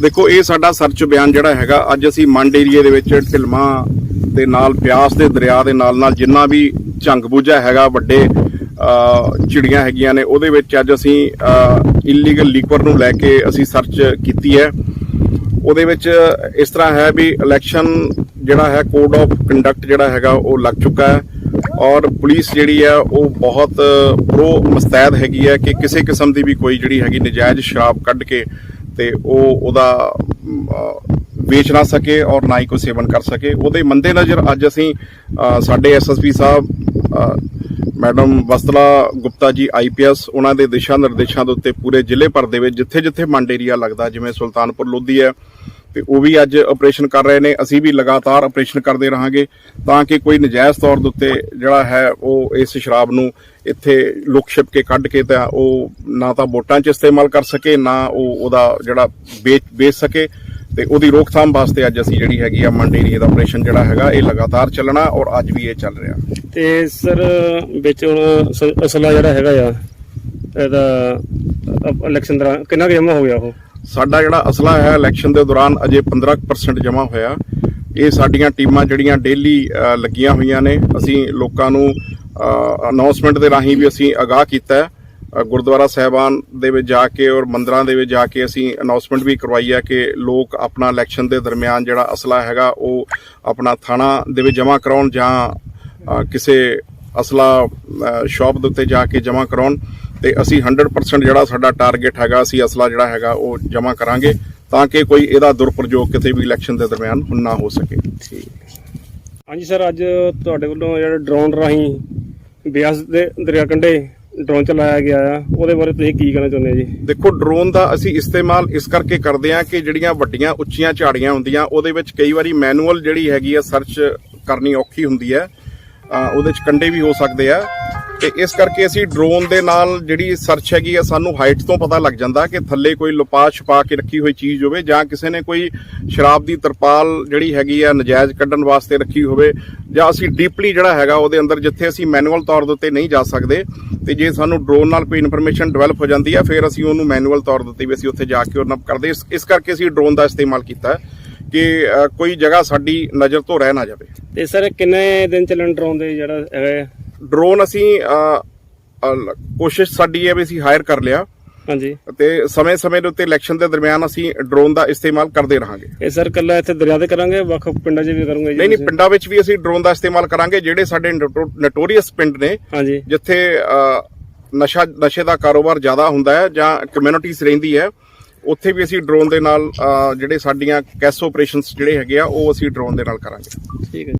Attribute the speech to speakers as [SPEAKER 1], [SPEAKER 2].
[SPEAKER 1] ਦੇਖੋ, ਇਹ ਸਾਡਾ ਸਰਚ ਬਿਆਨ ਜਿਹੜਾ ਹੈਗਾ, ਅੱਜ ਅਸੀਂ ਮੰਡ ਏਰੀਏ ਦੇ ਵਿੱਚ ਢਿਲਮਾ ਦੇ ਨਾਲ, ਪਿਆਸ ਦੇ ਦਰਿਆ ਦੇ ਨਾਲ ਨਾਲ ਜਿੰਨਾ ਵੀ ਝੰਗ ਬੂਝਾ ਹੈਗਾ, ਵੱਡੇ ਚਿੜੀਆਂ ਹੈਗੀਆਂ ਨੇ, ਉਹਦੇ ਵਿੱਚ ਅੱਜ ਅਸੀਂ ਇਲੀਗਲ ਲੀਕਰ ਨੂੰ ਲੈ ਕੇ ਅਸੀਂ ਸਰਚ ਕੀਤੀ ਹੈ। ਉਹਦੇ ਵਿੱਚ ਇਸ ਤਰ੍ਹਾਂ ਹੈ ਵੀ ਇਲੈਕਸ਼ਨ ਜਿਹੜਾ ਹੈ ਕੋਡ ਆਫ ਕੰਡਕਟ ਜਿਹੜਾ ਹੈਗਾ, ਉਹ ਲੱਗ ਚੁੱਕਾ ਹੈ। ਔਰ ਪੁਲਿਸ ਜਿਹੜੀ ਹੈ, ਉਹ ਬਹੁਤ ਪ੍ਰੋ ਮਸਤੈਦ ਹੈਗੀ ਹੈ ਕਿ ਕਿਸੇ ਕਿਸਮ ਦੀ ਵੀ ਕੋਈ ਜਿਹੜੀ ਹੈਗੀ ਨਜਾਇਜ਼ ਸ਼ਰਾਬ ਕੱਢ ਕੇ ਤੇ ਉਹ ਉਹਦਾ ਵੇਚ ਨਾ ਸਕੇ ਔਰ ਨਾ ਹੀ ਕੋਈ ਸੇਵਨ ਕਰ ਸਕੇ। ਉਹਦੇ ਮੰਦੇ ਨਜ਼ਰ ਅੱਜ ਅਸੀਂ ਅਹ, ਸਾਡੇ ਐਸਐਸਪੀ ਸਾਹਿਬ ਮੈਡਮ ਵਸਤਲਾ ਗੁਪਤਾ ਜੀ ਆਈਪੀਐਸ ਉਹਨਾਂ ਦੇ ਦਿਸ਼ਾ ਨਿਰਦੇਸ਼ਾਂ ਦੇ ਉੱਤੇ ਪੂਰੇ ਜ਼ਿਲ੍ਹੇ ਭਰ ਦੇ ਵਿੱਚ ਜਿੱਥੇ ਜਿੱਥੇ ਮੰਡ ਏਰੀਆ ਲੱਗਦਾ ਜਿਵੇਂ ਸੁਲਤਾਨਪੁਰ ਲੋਧੀ ਹੈ ਤੇ ਉਹ ਵੀ ਅੱਜ ਆਪਰੇਸ਼ਨ ਕਰ ਰਹੇ ਨੇ। ਅਸੀਂ ਵੀ ਲਗਾਤਾਰ ਆਪਰੇਸ਼ਨ ਕਰਦੇ ਰਹਾਂਗੇ ਤਾਂ ਕਿ ਕੋਈ ਨਜਾਇਜ਼ ਤੌਰ ਦੇ ਉੱਤੇ ਜਿਹੜਾ ਹੈ ਉਹ ਇਸ ਸ਼ਰਾਬ ਨੂੰ ਇੱਥੇ ਲੁਕ ਛਿਪ ਕੇ ਕੱਢ ਕੇ ਤਾਂ ਉਹ ਨਾ ਤਾਂ ਵੋਟਾਂ 'ਚ ਇਸਤੇਮਾਲ ਕਰ ਸਕੇ, ਨਾ ਉਹ ਉਹਦਾ ਜਿਹੜਾ ਵੇਚ ਵੇਚ ਸਕੇ ਤੇ ਉਹਦੀ ਰੋਕਥਾਮ ਵਾਸਤੇ ਅੱਜ ਅਸੀਂ ਜਿਹੜੀ ਹੈਗੀ ਆ ਮੰਡ ਏਰੀਆ ਦਾ ਆਪਰੇਸ਼ਨ ਜਿਹੜਾ ਹੈਗਾ ਇਹ ਲਗਾਤਾਰ ਚੱਲਣਾ ਔਰ ਅੱਜ ਵੀ ਇਹ ਚੱਲ ਰਿਹਾ।
[SPEAKER 2] ਤੇ ਸਰ, ਵਿੱਚ ਹੁਣ ਅਸਲਾ ਜਿਹੜਾ ਹੈਗਾ ਆ, ਇਹਦਾ ਇਲੈਕਸ਼ਨ ਦੌਰਾਨ ਕਿੰਨਾ ਕੁ ਜਮਾ ਹੋ ਗਿਆ ਉਹ?
[SPEAKER 1] ਸਾਡਾ ਜਿਹੜਾ ਅਸਲਾ ਹੈ ਇਲੈਕਸ਼ਨ ਦੇ ਦੌਰਾਨ ਅਜੇ 15% ਜਮ੍ਹਾਂ ਹੋਇਆ। ਇਹ ਸਾਡੀਆਂ ਟੀਮਾਂ ਜਿਹੜੀਆਂ ਡੇਲੀ ਲੱਗੀਆਂ ਹੋਈਆਂ ਨੇ। ਅਸੀਂ ਲੋਕਾਂ ਨੂੰ ਅਨਾਉਂਸਮੈਂਟ ਦੇ ਰਾਹੀਂ ਵੀ ਅਸੀਂ ਅਗਾਹ ਕੀਤਾ ਹੈ। ਗੁਰਦੁਆਰਾ ਸਾਹਿਬਾਨ ਦੇ ਵਿੱਚ ਜਾ ਕੇ ਔਰ ਮੰਦਰਾਂ ਦੇ ਵਿੱਚ ਜਾ ਕੇ ਅਸੀਂ ਅਨਾਉਂਸਮੈਂਟ ਵੀ ਕਰਵਾਈ ਹੈ ਕਿ ਲੋਕ ਆਪਣਾ ਇਲੈਕਸ਼ਨ ਦੇ ਦਰਮਿਆਨ ਜਿਹੜਾ ਅਸਲਾ ਹੈਗਾ, ਉਹ ਆਪਣਾ ਥਾਣਾ ਦੇ ਵਿੱਚ ਜਮ੍ਹਾਂ ਕਰਾਉਣ ਜਾਂ ਕਿਸੇ ਅਸਲਾ ਸ਼ਾਪ ਦੇ ਉੱਤੇ ਜਾ ਕੇ ਜਮ੍ਹਾਂ ਕਰਾਉਣ। ਤੇ ਅਸੀਂ 100% ਜਿਹੜਾ ਸਾਡਾ ਟਾਰਗੇਟ ਹੈਗਾ ਅਸੀਂ ਅਸਲਾ ਜਿਹੜਾ ਹੈਗਾ ਉਹ ਜਮ੍ਹਾਂ ਕਰਾਂਗੇ ਤਾਂ ਕਿ ਕੋਈ ਇਹਦਾ ਦੁਰਪ੍ਰਯੋਗ ਕਿਤੇ ਵੀ ਇਲੈਕਸ਼ਨ ਦੇ ਦਰਮਿਆਨ ਨਾ ਹੋ ਸਕੇ।
[SPEAKER 2] ਹਾਂਜੀ ਸਰ ਅੱਜ ਤੁਹਾਡੇ ਵੱਲੋਂ ਜਿਹੜਾ ਡਰੋਨ ਰਾਹੀਂ ਬਿਆਸ ਦੇ ਦਰਿਆ ਕੰਢੇ ਡਰੋਨ ਚਲਾਇਆ ਗਿਆ ਆ ਉਹਦੇ ਬਾਰੇ ਤੁਸੀਂ ਕੀ ਕਹਿਣਾ ਚਾਹੁੰਦੇ ਆ ਜੀ?
[SPEAKER 1] ਦੇਖੋ ਡਰੋਨ ਦਾ ਅਸੀਂ ਇਸਤੇਮਾਲ ਇਸ ਕਰਕੇ ਕਰਦੇ ਹਾਂ ਕਿ ਜਿਹੜੀਆਂ ਵੱਡੀਆਂ ਉੱਚੀਆਂ ਝਾੜੀਆਂ ਹੁੰਦੀਆਂ ਉਹਦੇ ਵਿੱਚ ਕਈ ਵਾਰੀ ਮੈਨੂਅਲ ਜਿਹੜੀ ਹੈਗੀ ਆ ਸਰਚ ਕਰਨੀ ਔਖੀ ਹੁੰਦੀ ਹੈ। ਉਹਦੇ ਚ ਕੰਡੇ ਵੀ ਹੋ ਸਕਦੇ ਆ। ਤੇ ਇਸ ਕਰਕੇ ਅਸੀਂ ਡਰੋਨ ਦੇ ਨਾਲ ਜਿਹੜੀ ਸਰਚ ਹੈਗੀ ਆ, ਸਾਨੂੰ ਹਾਈਟ ਤੋਂ ਪਤਾ ਲੱਗ ਜਾਂਦਾ ਕਿ ਥੱਲੇ ਕੋਈ ਲੁਪਾ ਛਪਾ ਕੇ ਰੱਖੀ ਹੋਈ ਚੀਜ਼ ਹੋਵੇ ਜਾਂ ਕਿਸੇ ਨੇ ਕੋਈ ਸ਼ਰਾਬ ਦੀ ਤਰਪਾਲ ਜਿਹੜੀ ਹੈਗੀ ਆ, ਨਜਾਇਜ਼ ਕੱਢਣ ਵਾਸਤੇ ਰੱਖੀ ਹੋਵੇ ਜਾਂ ਅਸੀਂ ਡੀਪਲੀ ਜਿਹੜਾ ਹੈਗਾ ਉਹਦੇ ਅੰਦਰ ਜਿੱਥੇ ਅਸੀਂ ਮੈਨੂਅਲ ਤੌਰ ਦੇ ਉੱਤੇ ਨਹੀਂ ਜਾ ਸਕਦੇ ਤੇ ਜੇ ਸਾਨੂੰ ਡਰੋਨ ਨਾਲ ਕੋਈ ਇਨਫੋਰਮੇਸ਼ਨ ਡਿਵੈਲਪ ਹੋ ਜਾਂਦੀ ਆ, ਫਿਰ ਅਸੀਂ ਉਹਨੂੰ ਮੈਨੂਅਲ ਤੌਰ ਦੇ ਉੱਤੇ ਵੀ ਅਸੀਂ ਉੱਥੇ ਜਾ ਕੇ ਉਹ ਨਪ ਕਰਦੇ ਇਸ- ਕਰਕੇ ਅਸੀਂ ਡਰੋਨ ਦਾ ਇਸਤੇਮਾਲ ਕੀਤਾ ਕਿ ਕੋਈ ਜਗ੍ਹਾ ਸਾਡੀ ਨਜ਼ਰ ਤੋਂ ਰਹਿ ਨਾ ਜਾਵੇ।
[SPEAKER 2] ਤੇ ਸਰ, ਕਿੰਨੇ ਦਿਨ ਚੱਲਣ ਡਰੋਨ ਦੇ ਜਿਹੜਾ ਹੈਗਾ?
[SPEAKER 1] ਡਰੋਨ ਅਸੀਂ ਕੋਸ਼ਿਸ਼ ਸਾਡੀ ਹੈ ਵੀ ਅਸੀਂ ਹਾਇਰ ਕਰ ਲਿਆ।
[SPEAKER 2] ਹਾਂਜੀ।
[SPEAKER 1] ਤੇ ਸਮੇਂ-ਸਮੇਂ ਦੇ ਉੱਤੇ ਇਲੈਕਸ਼ਨ ਦੇ ਦਰਮਿਆਨ ਅਸੀਂ ਡਰੋਨ ਦਾ ਇਸਤੇਮਾਲ ਕਰਦੇ ਰਹਾਂਗੇ।
[SPEAKER 2] ਇਹ ਸਰ ਕੱਲਾ ਇੱਥੇ ਦਰਿਆ ਤੇ ਕਰਾਂਗੇ ਵੱਖ ਪਿੰਡਾਂ 'ਚ ਵੀ ਕਰੋਗੇ ਜੀ
[SPEAKER 1] ਨਹੀਂ ਨਹੀਂ? ਪਿੰਡਾਂ ਵਿੱਚ ਵੀ ਅਸੀਂ ਡਰੋਨ ਦਾ ਇਸਤੇਮਾਲ ਕਰਾਂਗੇ ਜਿਹੜੇ ਸਾਡੇ ਨਟੋਰੀਅਸ ਪਿੰਡ ਨੇ
[SPEAKER 2] ਹਾਂਜੀ।
[SPEAKER 1] ਜਿੱਥੇ ਨਸ਼ਾ ਨਸ਼ੇ ਦਾ ਕਾਰੋਬਾਰ ਜ਼ਿਆਦਾ ਹੁੰਦਾ ਹੈ ਜਾਂ ਕਮਿਊਨਿਟੀਜ਼ ਰਹਿੰਦੀ ਹੈ ਉੱਥੇ ਵੀ ਅਸੀਂ ਡਰੋਨ ਦੇ ਨਾਲ ਜਿਹੜੇ ਸਾਡੀਆਂ ਕੈਸ ਆਪਰੇਸ਼ਨਸ ਜਿਹੜੇ ਹੈਗੇ ਆ ਉਹ ਅਸੀਂ ਡਰੋਨ ਦੇ ਨਾਲ ਕਰਾਂਗੇ।
[SPEAKER 2] ਠੀਕ ਹੈ।